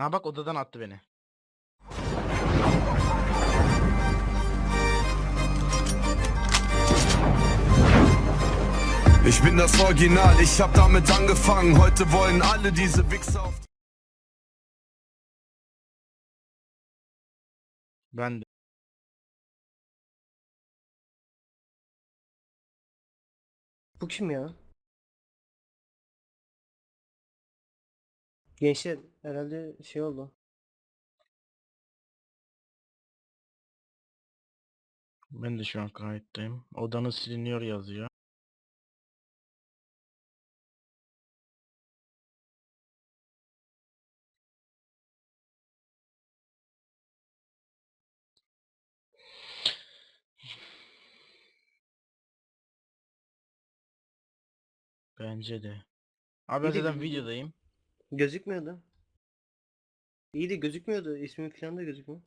Ha bak odadan attı beni. Ich bin das Original, ich hab damit angefangen. Heute wollen alle diese Wichser auf. Ben de. Bu kim ya? Gençler herhalde şey oldu. Ben de şu an kayıttayım. Odanız siliniyor yazıyor. Bence de. Abi ben zaten videodayım. Gözükmüyordu. İyi de gözükmüyordu. İsmi falan da gözükmüyor.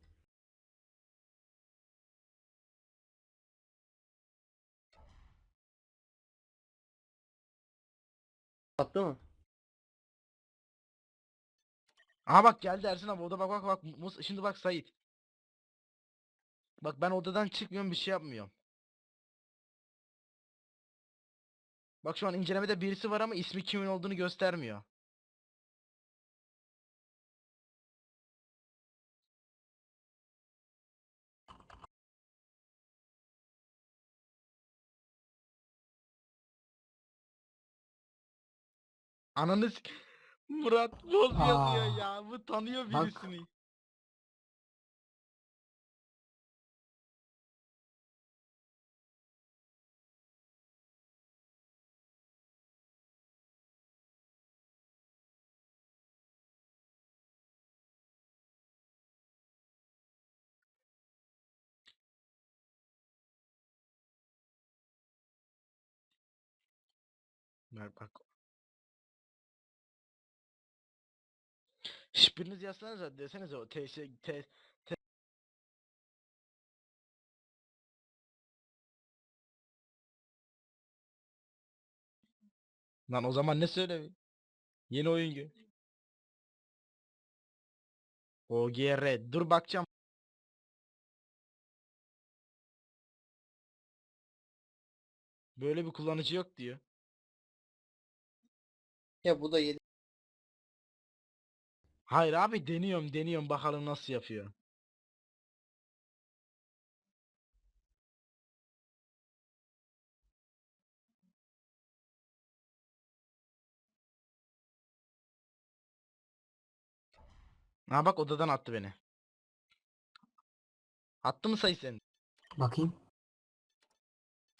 Attı mı? Aha bak geldi Ersin abi oda bak bak bak Mus- şimdi bak Sait. Bak ben odadan çıkmıyorum bir şey yapmıyorum. Bak şu an incelemede birisi var ama ismi kimin olduğunu göstermiyor. Ananı s- Murat Boz yazıyor Aa, ya. Bu tanıyor bak. birisini. Ver bak. Hiçbiriniz yazsanıza desenize o T şey T T Lan o zaman ne söyle? Yeni oyun gö. OGR. Dur bakacağım. Böyle bir kullanıcı yok diyor. Ya bu da yedi. Hayır abi deniyorum deniyorum bakalım nasıl yapıyor. Ha bak odadan attı beni. Attı mı sayı senin? Bakayım.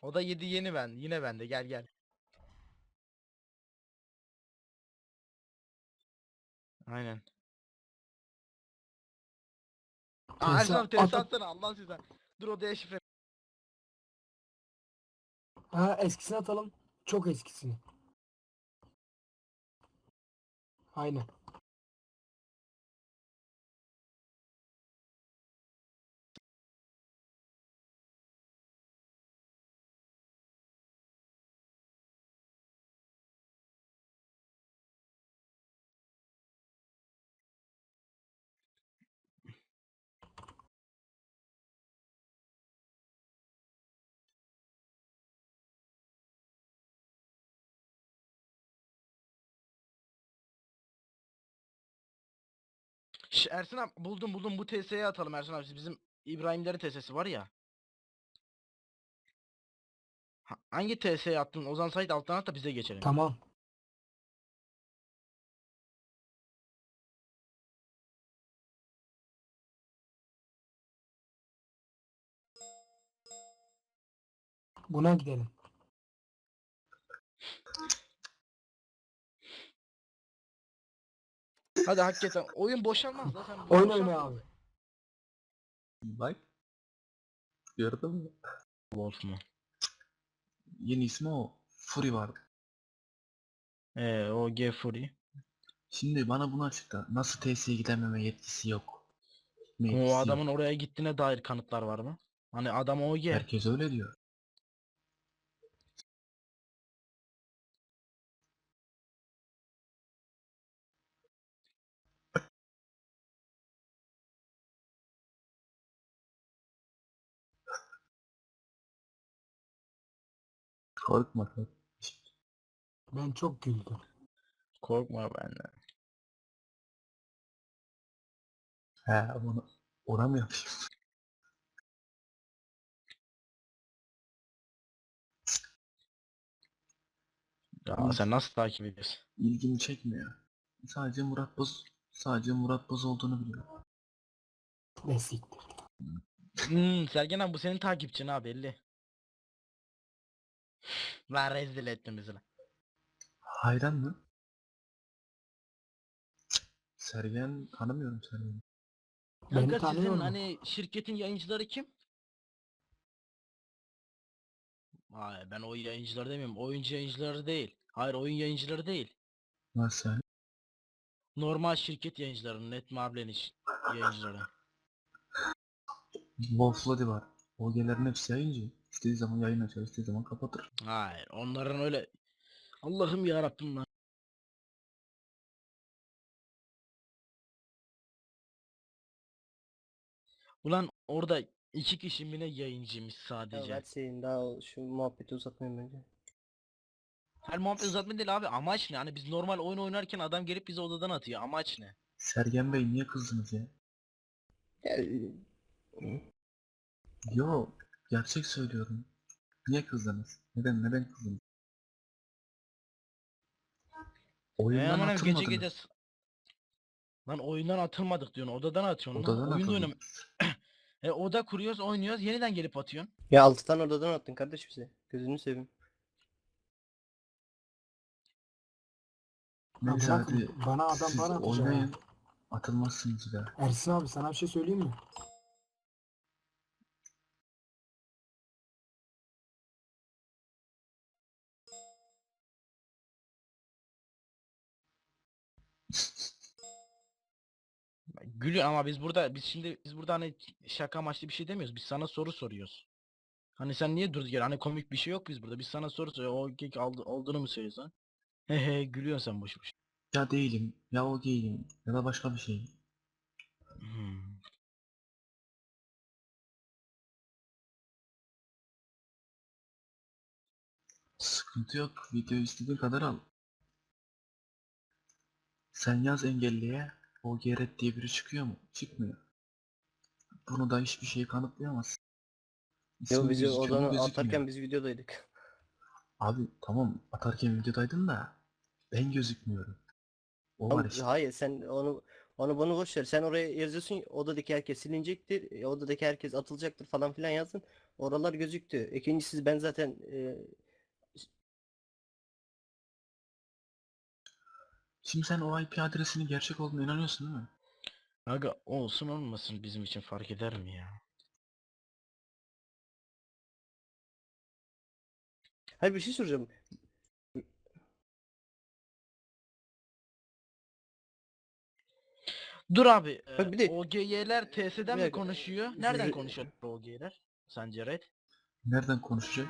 O da 7 yeni ben. Yine bende. Gel gel. Aynen. Aa Ersin abi atıp- atsana Allah sizden. Dur odaya şifre. Ha eskisini atalım. Çok eskisini. Aynen. Şş, Ersin abi buldum buldum bu TS'ye atalım Ersin abi. Bizim İbrahimlerin TS'si var ya. Ha- hangi TS'ye attın? Ozan Sait alttan at da bize geçelim. Tamam. Buna gidelim. Hadi hakikaten oyun boşalmaz da sen Oyun oyna abi. Bak. Gördün mü? Wolf mu? Yeni ismi o. Fury vardı. Ee, o G Fury. Şimdi bana bunu açıkla. Nasıl TS'ye gidememe yetkisi yok? Yetkisi O yok. adamın oraya gittiğine dair kanıtlar var mı? Hani adam OG. Herkes öyle diyor. Korkma korkma. Ben çok güldüm. Korkma benden. He mı yapayım? Ya sen nasıl takip ediyorsun? İlgimi çekmiyor. Sadece Murat Boz sadece Murat Boz olduğunu biliyorum. Ne siktir. Hmm, Sergen abi bu senin takipçin ha belli. Lan rezil ettin bizi lan. Hayran mı? Sergen tanımıyorum Sergen'i. Beni Kanka sizin mu? hani şirketin yayıncıları kim? Hayır ben o yayıncıları demiyorum. Oyuncu yayıncıları değil. Hayır oyun yayıncıları değil. Nasıl yani? Normal şirket yayıncıları. Netmarble'nin iş- yayıncıları. Wolflody var. OG'lerin hepsi yayıncı. İstediği zaman yayın açar, istediği zaman kapatır. Hayır onların öyle. Allah'ım ya Rabbim lan. Ulan orada iki kişi mi ne yayıncıymış Ya sadece. verseyin daha o- şu muhabbeti uzatmayın bence. Her muhabbet uzatma değil abi amaç ne? Hani biz normal oyun oynarken adam gelip bizi odadan atıyor. Amaç ne? Sergen Bey niye kızdınız ya? Ya, Yo, gerçek söylüyorum. Niye kızdınız? Neden neden kızdınız? E Oyundan gece atılmadınız. gece s- Lan oyundan atılmadık diyorsun. Odadan atıyorsun Odadan lan. Oyunda oynam. E oda kuruyoruz, oynuyoruz. Yeniden gelip atıyorsun. ya 6 tane odadan attın kardeş bize. Gözünü seveyim. Neyse hadi bana adam bana atacak. oynayın. Atılmazsınız be. Ersin abi sana bir şey söyleyeyim mi? Gülüyor ama biz burada biz şimdi biz burada hani şaka amaçlı bir şey demiyoruz. Biz sana soru soruyoruz. Hani sen niye durduk yere? Hani komik bir şey yok biz burada. Biz sana soru soruyoruz. O kek aldı, olduğunu mu söylüyorsun? He he gülüyorsun sen boş boş. Ya değilim, ya o değilim, ya da başka bir şey. Hmm. Sıkıntı yok. Video istediğin kadar al. Sen yaz engelliye. O Geret diye biri çıkıyor mu? Çıkmıyor. Bunu da hiçbir şey kanıtlayamaz. Yo bizi odadan Gözükmüyor. atarken biz videodaydık. Abi tamam atarken videodaydın da ben gözükmüyorum. O Ama var işte. Hayır sen onu onu bunu boş ver. Sen oraya yazıyorsun odadaki herkes silinecektir. e, Odadaki herkes atılacaktır falan filan yazdın. Oralar gözüktü. İkincisi ben zaten e, Şimdi sen o IP adresinin gerçek olduğuna inanıyorsun değil mi? Aga olsun olmasın bizim için fark eder mi ya? Hayır bir şey soracağım. Dur abi. Bak e, bir de- OGY'ler TS'den mi dakika. konuşuyor? Nereden konuşuyor OGY'ler? Sence Red? Nereden konuşacak?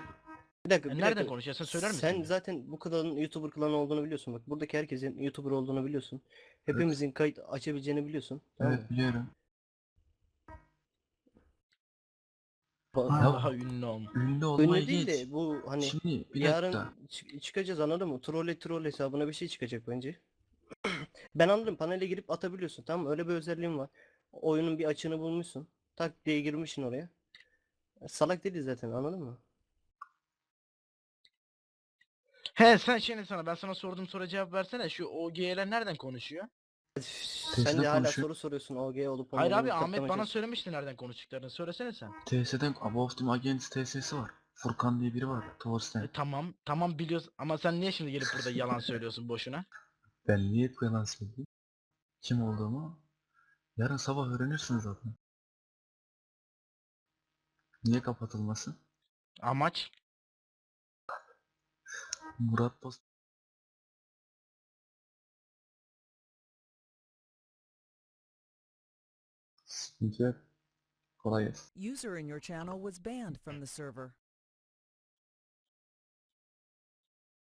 Bir dakika, bir nereden dakika. konuşuyor? Sen söyler misin? Sen zaten bu klanın YouTuber klanı olduğunu biliyorsun. Bak buradaki herkesin YouTuber olduğunu biliyorsun. Hepimizin kayıt açabileceğini biliyorsun. Tamam Evet biliyorum. Ba- Ha. Daha ünlü olma. Ünlü olmayı Ünlü değil geç. de bu hani Şimdi bir yarın dakika. çık- çıkacağız anladın mı? Trolle troll hesabına bir şey çıkacak bence. Ben anladım panele girip atabiliyorsun tamam mı? Öyle bir özelliğin var. Oyunun bir açığını bulmuşsun. Tak diye girmişsin oraya. Salak değil zaten anladın mı? He sen şimdi sana ben sana sorduğum soruya cevap versene. Şu OG'ler nereden konuşuyor? Sen de hala konuşuyor. soru soruyorsun OG olup Hayır olmadığını abi Ahmet bana söylemişti nereden konuştuklarını. Söylesene sen. TS'den Above Team Agents TS'si var. Furkan diye biri var. Tower'sten. E, tamam tamam biliyoruz ama sen niye şimdi gelip burada yalan söylüyorsun boşuna? Ben niye hep yalan söyleyeyim? Kim olduğumu yarın sabah öğrenirsiniz zaten. Niye kapatılmasın? Amaç? Murat Boz Sıkıntı yok. Kolay gelsin. User in your channel was banned from the server.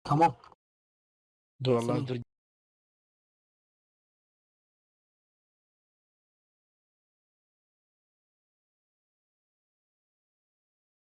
Tamam. Dur Senin- dur